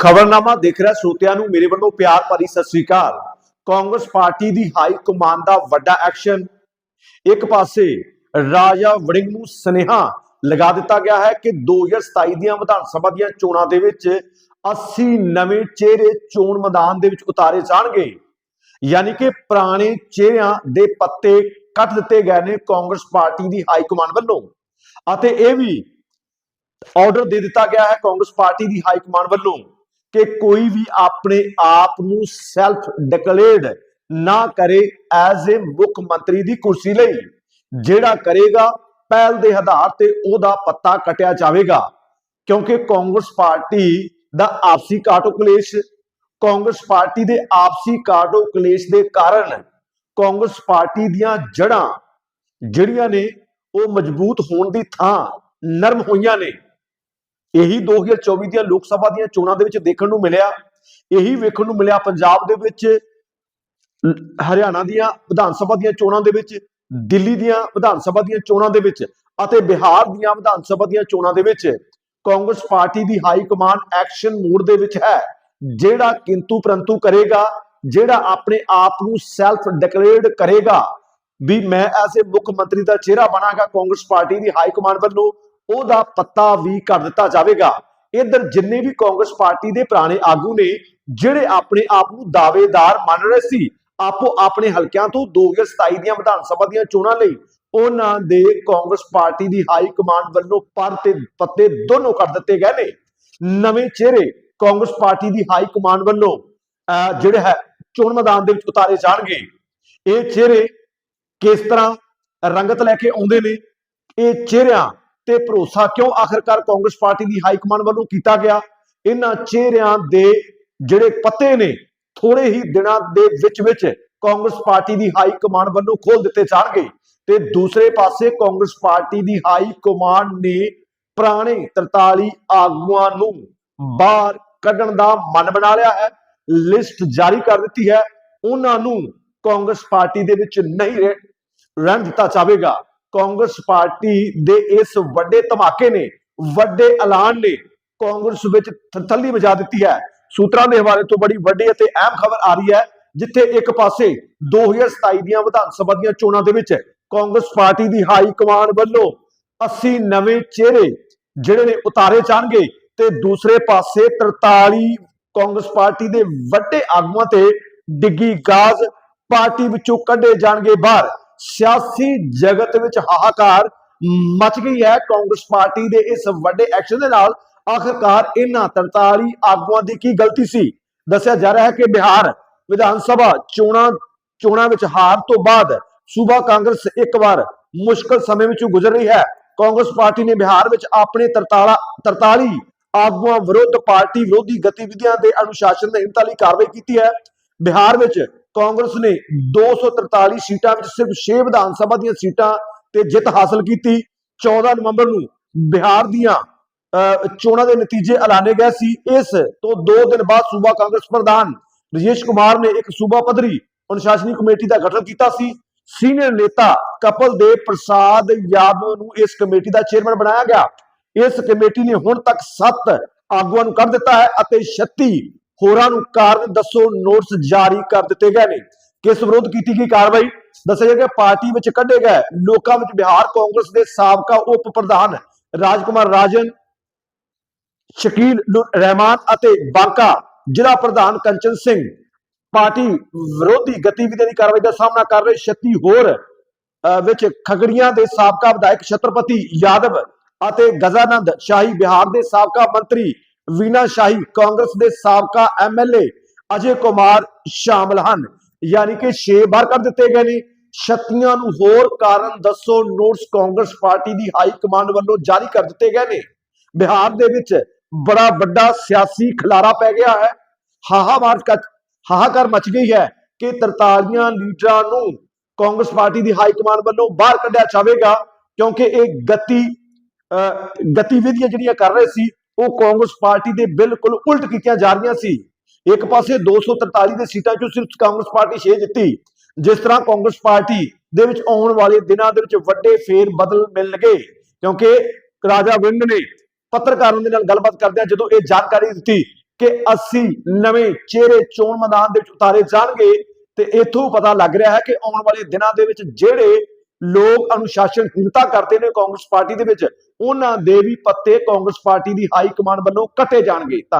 ਖਬਰਨਾਮਾ ਦੇਖ ਰਿਹਾ ਸਰੋਤਿਆਂ ਨੂੰ, ਮੇਰੇ ਵੱਲੋਂ ਪਿਆਰ ਭਰੀ ਸਤਿ ਸ੍ਰੀ ਅਕਾਲ। ਕਾਂਗਰਸ ਪਾਰਟੀ ਦੀ ਹਾਈ ਕਮਾਂਡ ਦਾ ਵੱਡਾ ਐਕਸ਼ਨ। ਇੱਕ ਪਾਸੇ ਰਾਜਾ ਵੜਿੰਗ ਨੂੰ ਸਨੇਹਾ ਲਗਾ ਦਿੱਤਾ ਗਿਆ ਹੈ ਕਿ 2027 ਦੀਆਂ ਵਿਧਾਨ ਸਭਾ ਦੀਆਂ ਚੋਣਾਂ ਦੇ ਵਿੱਚ 80 ਨਵੇਂ ਚਿਹਰੇ ਚੋਣ ਮੈਦਾਨ ਦੇ ਵਿੱਚ ਉਤਾਰੇ ਜਾਣਗੇ। ਯਾਨੀ ਕਿ ਪੁਰਾਣੇ ਚਿਹਰਿਆਂ ਦੇ ਪੱਤੇ ਕੱਟ ਦਿੱਤੇ ਗਏ ਨੇ ਕਾਂਗਰਸ ਪਾਰਟੀ ਦੀ ਹਾਈ ਕਮਾਂਡ ਵੱਲੋਂ। ਅਤੇ ਇਹ ਵੀ ਆਰਡਰ ਦੇ ਦਿੱਤਾ ਗਿਆ ਹੈ ਕਾਂਗਰਸ ਪਾਰਟੀ ਦੀ ਹਾਈ ਕਮਾਂਡ ਵੱਲੋਂ। ਕਿ ਕੋਈ ਵੀ ਆਪਣੇ ਆਪ ਨੂੰ ਸੈਲਫ ਡਿਕਲੇਅਰਡ ਨਾ ਕਰੇ ਐਜ਼ ਅ ਮੁੱਖ ਮੰਤਰੀ ਦੀ ਕੁਰਸੀ ਲਈ। ਜਿਹੜਾ ਕਰੇਗਾ, ਪਹਿਲ ਦੇ ਆਧਾਰ ਤੇ ਉਹਦਾ ਪੱਤਾ ਕਟਿਆ ਜਾਵੇਗਾ। ਕਿਉਂਕਿ ਕਾਂਗਰਸ ਪਾਰਟੀ ਦਾ ਆਪਸੀ ਕਾਟੋ ਕਲੇਸ਼ ਕਾਂਗਰਸ ਪਾਰਟੀ ਦੇ ਆਪਸੀ ਕਾਟੋ ਕਲੇਸ਼ ਦੇ ਕਾਰਨ ਕਾਂਗਰਸ ਪਾਰਟੀ ਦੀਆਂ ਜੜ੍ਹਾਂ ਜਿਹੜੀਆਂ ਨੇ, ਉਹ ਮਜ਼ਬੂਤ ਹੋਣ ਦੀ ਥਾਂ ਨਰਮ ਹੋਈਆਂ ਨੇ। ਇਹੀ 2024 ਦੀਆਂ ਲੋਕ ਸਭਾ ਦੀਆਂ ਚੋਣਾਂ ਦੇ ਵਿੱਚ ਦੇਖਣ ਨੂੰ ਮਿਲਿਆ। ਇਹੀ ਵੇਖਣ ਨੂੰ ਮਿਲਿਆ ਪੰਜਾਬ ਦੇ ਵਿੱਚ, ਹਰਿਆਣਾ ਦੀਆਂ ਵਿਧਾਨ ਸਭਾ ਦੀਆਂ ਚੋਣਾਂ ਦੇ ਵਿੱਚ, ਦਿੱਲੀ ਦੀਆਂ ਵਿਧਾਨ ਸਭਾ ਦੀਆਂ ਚੋਣਾਂ ਦੇ ਵਿੱਚ ਅਤੇ ਬਿਹਾਰ ਦੀਆਂ ਵਿਧਾਨ ਸਭਾ ਦੀਆਂ ਚੋਣਾਂ ਦੇ ਵਿੱਚ ਕਾਂਗਰਸ ਪਾਰਟੀ ਦੀ ਹਾਈ ਕਮਾਂਡ ਐਕਸ਼ਨ ਮੋਡ ਦੇ ਵਿੱਚ ਹੈ, ਜਿਹੜਾ ਕਿੰਤੂ ਪਰੰਤੂ ਕਰੇਗਾ, ਜਿਹੜਾ ਆਪਣੇ ਆਪ ਨੂੰ ਸੈਲਫ ਡਿਕਲੇਅਰਡ ਕਰੇਗਾ। ਵੀ ਮੈਂ ਐਸੇ ਮੁੱਖ ਮੰਤਰੀ ਦਾ ਚਿਹਰਾ ਬਣਾਗਾ ਕਾਂਗਰਸ ਪਾਰਟੀ ਦੀ ਹਾਈ ਕਮਾਂਡ ਵੱਲੋਂ ਉਹਦਾ ਪੱਤਾ ਵੀ ਕਰ ਦਿੱਤਾ ਜਾਵੇਗਾ। ਇਧਰ ਜਿੰਨੇ ਵੀ ਕਾਂਗਰਸ ਪਾਰਟੀ ਦੇ ਪੁਰਾਣੇ ਆਗੂ ਨੇ ਜਿਹੜੇ ਆਪਣੇ ਆਪ ਨੂੰ ਦਾਅਵੇਦਾਰ ਮੰਨ ਰਹੇ ਸੀ ਆਪੋ ਆਪਣੇ ਹਲਕਿਆਂ ਤੋਂ 2027 ਦੀਆਂ ਵਿਧਾਨ ਸਭਾ ਦੀਆਂ ਚੋਣਾਂ ਲਈ ਉਹਨਾਂ ਦੇ ਕਾਂਗਰਸ ਪਾਰਟੀ ਦੀ ਹਾਈ ਕਮਾਂਡ ਵੱਲੋਂ ਪਰ ਤੇ ਪੱਤੇ ਦੋਨੋਂ ਕਰ ਦਿੱਤੇ ਗਏ ਨੇ। ਨਵੇਂ ਚਿਹਰੇ ਕਾਂਗਰਸ ਪਾਰਟੀ ਦੀ ਹਾਈ ਕਮਾਂਡ ਵੱਲੋਂ ਅਹ, ਜਿਹੜੇ ਹੈ ਚੋਣ ਮੈਦਾਨ ਦੇ ਵਿੱਚ ਉਤਾਰੇ ਜਾਣਗੇ। ਇਹ ਚਿਹਰੇ ਕਿਸ ਤਰ੍ਹਾਂ ਰੰਗਤ ਲੈ ਕੇ ਆਉਂਦੇ ਨੇ? ਇਹ ਚਿਹਰਿਆਂ ਤੇ ਭਰੋਸਾ ਕਿਉਂ ਆਖਰਕਾਰ ਕਾਂਗਰਸ ਪਾਰਟੀ ਦੀ ਹਾਈ ਕਮਾਂਡ ਵੱਲੋਂ ਕੀਤਾ ਗਿਆ? ਇਹਨਾਂ ਚਿਹਰਿਆਂ ਦੇ ਜਿਹੜੇ ਪੱਤੇ ਨੇ ਥੋੜੇ ਹੀ ਦਿਨਾਂ ਦੇ ਵਿੱਚ ਵਿੱਚ ਕਾਂਗਰਸ ਪਾਰਟੀ ਦੀ ਹਾਈ ਕਮਾਂਡ ਵੱਲੋਂ ਖੋਲ ਦਿੱਤੇ ਜਾਣਗੇ। ਤੇ ਦੂਸਰੇ ਪਾਸੇ ਕਾਂਗਰਸ ਪਾਰਟੀ ਦੀ ਹਾਈ ਕਮਾਂਡ ਨੇ ਪੁਰਾਣੇ 43 ਆਗੂਆਂ ਨੂੰ ਬਾਹਰ ਕੱਢਣ ਦਾ ਮਨ ਬਣਾ ਲਿਆ ਹੈ ਲਿਸਟ ਜਾਰੀ ਕਰ ਦਿੱਤੀ ਹੈ। ਉਹਨਾਂ ਨੂੰ ਕਾਂਗਰਸ ਪਾਰਟੀ ਦੇ ਵਿੱਚ ਨਹੀਂ ਰਹਿ- ਰਹਿਣ ਦਿੱਤਾ ਜਾਵੇਗਾ। ਕਾਂਗਰਸ ਪਾਰਟੀ ਦੇ ਇਸ ਵੱਡੇ ਧਮਾਕੇ ਨੇ, ਵੱਡੇ ਐਲਾਨ ਨੇ, ਕਾਂਗਰਸ ਵਿੱਚ ਥੱਲੀ ਵਜਾ ਦਿੱਤੀ ਹੈ। ਸੂਤਰਾਂ ਦੇ ਹਵਾਲੇ ਤੋਂ ਬੜੀ ਵੱਡੀ ਅਤੇ ਅਹਿਮ ਖਬਰ ਆ ਰਹੀ ਹੈ, ਜਿੱਥੇ ਇੱਕ ਪਾਸੇ 2027 ਦੀਆਂ ਵਿਧਾਨ ਸਭਾ ਦੀਆਂ ਚੋਣਾਂ ਦੇ ਵਿੱਚ ਕਾਂਗਰਸ ਪਾਰਟੀ ਦੀ ਹਾਈ ਕਮਾਂਡ ਵੱਲੋਂ 80 ਨਵੇਂ ਚਿਹਰੇ ਜਿਹੜੇ ਨੇ ਉਤਾਰੇ ਜਾਣਗੇ ਤੇ ਦੂਸਰੇ ਪਾਸੇ 43 ਕਾਂਗਰਸ ਪਾਰਟੀ ਦੇ ਵੱਡੇ ਆਗੂਆਂ ਤੇ ਡਿੱਗੀ ਗਾਜ਼ ਪਾਰਟੀ ਵਿੱਚੋਂ ਕੱਢੇ ਜਾਣਗੇ ਬਾਹਰ। ਸਿਆਸੀ ਜਗਤ ਵਿੱਚ ਹਾਹਾਕਾਰ ਮਚ ਗਈ ਹੈ। ਕਾਂਗਰਸ ਪਾਰਟੀ ਦੇ ਇਸ ਵੱਡੇ ਐਕਸ਼ਨ ਦੇ ਨਾਲ ਆਖਰਕਾਰ ਇਹਨਾਂ 43 ਆਗੂਆਂ ਦੀ ਕੀ ਗਲਤੀ ਸੀ? ਦੱਸਿਆ ਜਾ ਰਿਹਾ ਹੈ ਕਿ ਬਿਹਾਰ ਵਿਧਾਨ ਸਭਾ ਚੋਣਾਂ ਚੋਣਾਂ ਵਿੱਚ ਹਾਰ ਤੋਂ ਬਾਅਦ ਸੂਬਾ ਕਾਂਗਰਸ ਇੱਕ ਵਾਰ ਮੁਸ਼ਕਲ ਸਮੇਂ ਵਿੱਚੋਂ ਗੁਜ਼ਰ ਰਹੀ ਹੈ। ਕਾਂਗਰਸ ਪਾਰਟੀ ਨੇ ਬਿਹਾਰ ਵਿੱਚ ਆਪਣੇ 43 43 ਆਗੂਆਂ ਵਿਰੁੱਧ ਪਾਰਟੀ ਵਿਰੋਧੀ ਗਤੀਵਿਧੀਆਂ ਦੇ ਅਨੁਸ਼ਾਸਨ ਦੇ ਲਈ ਕਾਰਵਾਈ ਕੀਤੀ ਹੈ। ਬਿਹਾਰ ਵਿੱਚ ਕਾਂਗਰਸ ਨੇ 243 ਸੀਟਾਂ ਵਿੱਚ ਸਿਰਫ 6 ਵਿਧਾਨ ਸਭਾ ਦੀਆਂ ਸੀਟਾਂ ਤੇ ਜਿੱਤ ਹਾਸਲ ਕੀਤੀ। 14 ਨਵੰਬਰ ਨੂੰ ਬਿਹਾਰ ਦੀਆਂ ਚੋਣਾਂ ਦੇ ਨਤੀਜੇ ਐਲਾਨੇ ਗਏ ਸੀ। ਇਸ ਤੋਂ 2 ਦਿਨ ਬਾਅਦ ਸੂਬਾ ਕਾਂਗਰਸ ਪ੍ਰਧਾਨ ਰਜੇਸ਼ ਕੁਮਾਰ ਨੇ ਇੱਕ ਸੂਬਾ ਪੱਧਰੀ ਅਨੁਸ਼ਾਸਨੀ ਕਮੇਟੀ ਦਾ ਗਠਨ ਕੀਤਾ ਸੀ। ਸੀਨੀਅਰ ਨੇਤਾ ਕਪਲ ਦੇਵ ਪ੍ਰਸਾਦ ਯਾਦਵ ਨੂੰ ਇਸ ਕਮੇਟੀ ਦਾ ਚੇਅਰਮੈਨ ਬਣਾਇਆ ਗਿਆ। ਇਸ ਕਮੇਟੀ ਨੇ ਹੁਣ ਤੱਕ 7 ਆਗੂਆਂ ਨੂੰ ਕੱਢ ਦਿੱਤਾ ਹੈ ਅਤੇ 36 ਹੋਰਾਂ ਨੂੰ ਕਾਰਨ ਦੱਸੋ ਨੋਟਿਸ ਜਾਰੀ ਕਰ ਦਿੱਤੇ ਗਏ ਨੇ। ਕਿਸ ਵਿਰੁੱਧ ਕੀਤੀ ਗਈ ਕਾਰਵਾਈ? ਦੱਸਿਆ ਗਿਆ ਕਿ ਪਾਰਟੀ ਵਿੱਚ ਕੱਢੇ ਗਏ ਲੋਕਾਂ ਵਿੱਚ ਬਿਹਾਰ ਕਾਂਗਰਸ ਦੇ ਸਾਬਕਾ ਉਪ ਪ੍ਰਧਾਨ ਰਾਜਕੁਮਾਰ ਰਾਜਨ, ਸ਼ਕੀਲ ਰਹਿਮਾਨ ਅਤੇ ਬਾਂਕਾ ਜ਼ਿਲ੍ਹਾ ਪ੍ਰਧਾਨ ਕੰਚਨ ਸਿੰਘ ਪਾਰਟੀ ਵਿਰੋਧੀ ਗਤੀਵਿਧੀਆਂ ਦੀ ਕਾਰਵਾਈ ਦਾ ਸਾਹਮਣਾ ਕਰ ਰਹੇ 36 ਹੋਰ ਵਿੱਚ ਖਗੜੀਆਂ ਦੇ ਸਾਬਕਾ ਵਿਧਾਇਕ ਛਤਰਪਤੀ ਯਾਦਵ ਅਤੇ ਗਜ਼ਾਨੰਦ ਸ਼ਾਹੀ ਬਿਹਾਰ ਦੇ ਸਾਬਕਾ ਮੰਤਰੀ ਵੀਨਾ ਸ਼ਾਹੀ ਕਾਂਗਰਸ ਦੇ ਸਾਬਕਾ ਐਮਐਲਏ ਅਜੇ ਕੁਮਾਰ ਸ਼ਾਮਲ ਹਨ। ਯਾਨੀ ਕਿ 6 ਬਾਰ ਕਰ ਦਿੱਤੇ ਗਏ ਨੇ। ਛੱਤੀਆਂ ਨੂੰ ਹੋਰ ਕਾਰਨ ਦੱਸੋ ਨੋਟਸ ਕਾਂਗਰਸ ਪਾਰਟੀ ਦੀ ਹਾਈ ਕਮਾਂਡ ਵੱਲੋਂ ਜਾਰੀ ਕਰ ਦਿੱਤੇ ਗਏ ਨੇ। ਬਿਹਾਰ ਦੇ ਵਿੱਚ ਬੜਾ ਵੱਡਾ ਸਿਆਸੀ ਖਲਾਰਾ ਪੈ ਗਿਆ ਹੈ। ਹਾਹਾਕਾਰ ਕ- ਹਾਹਾਕਾਰ ਮਚ ਗਈ ਹੈ ਕਿ 43 ਲੀਡਰਾਂ ਨੂੰ ਕਾਂਗਰਸ ਪਾਰਟੀ ਦੀ ਹਾਈ ਕਮਾਂਡ ਵੱਲੋਂ ਬਾਹਰ ਕੱਢਿਆ ਜਾਵੇਗਾ ਕਿਉਂਕਿ ਇਹ ਗਤੀ ਅਹ, ਗਤੀਵਿਧੀਆਂ ਜਿਹੜੀਆਂ ਕਰ ਰਹੇ ਸੀ ਉਹ ਕਾਂਗਰਸ ਪਾਰਟੀ ਦੇ ਬਿਲਕੁਲ ਉਲਟ ਕੀਤੀਆਂ ਜਾ ਰਹੀਆਂ ਸੀ। ਇੱਕ ਪਾਸੇ 243 ਦੇ ਸੀਟਾਂ ਚੋਂ ਸਿਰਫ ਕਾਂਗਰਸ ਪਾਰਟੀ 6 ਜਿੱਤੀ। ਜਿਸ ਤਰ੍ਹਾਂ ਕਾਂਗਰਸ ਪਾਰਟੀ ਦੇ ਵਿੱਚ ਆਉਣ ਵਾਲੇ ਦਿਨਾਂ ਦੇ ਵਿੱਚ ਵੱਡੇ ਫੇਰ ਬਦਲ ਮਿਲਣਗੇ, ਕਿਉਂਕਿ ਰਾਜਾ ਵਿੰਦ ਨੇ ਪੱਤਰਕਾਰਾਂ ਦੇ ਨਾਲ ਗੱਲਬਾਤ ਕਰਦਿਆਂ ਜਦੋਂ ਇਹ ਜਾਣਕਾਰੀ ਦਿੱਤੀ ਕਿ 80 ਨਵੇਂ ਚਿਹਰੇ ਚੋਣ ਮੈਦਾਨ ਦੇ ਵਿੱਚ ਉਤਾਰੇ ਜਾਣਗੇ, ਤੇ ਇਥੋਂ ਪਤਾ ਲੱਗ ਰਿਹਾ ਹੈ ਕਿ ਆਉਣ ਵਾਲੇ ਦਿਨਾਂ ਦੇ ਵਿੱਚ ਜਿਹੜੇ ਲੋਕ ਅਨੁਸ਼ਾਸਨਹੀਣਤਾ ਕਰਦੇ ਨੇ ਕਾਂਗਰਸ ਪਾਰਟੀ ਦੇ ਵਿੱਚ, ਉਹਨਾਂ ਦੇ ਵੀ ਪੱਤੇ ਕਾਂਗਰਸ ਪਾਰਟੀ ਦੀ ਹਾਈ ਕਮਾਂਡ ਵੱਲੋਂ ਕੱਟੇ ਜਾਣਗੇ ਧੰਨਵਾਦ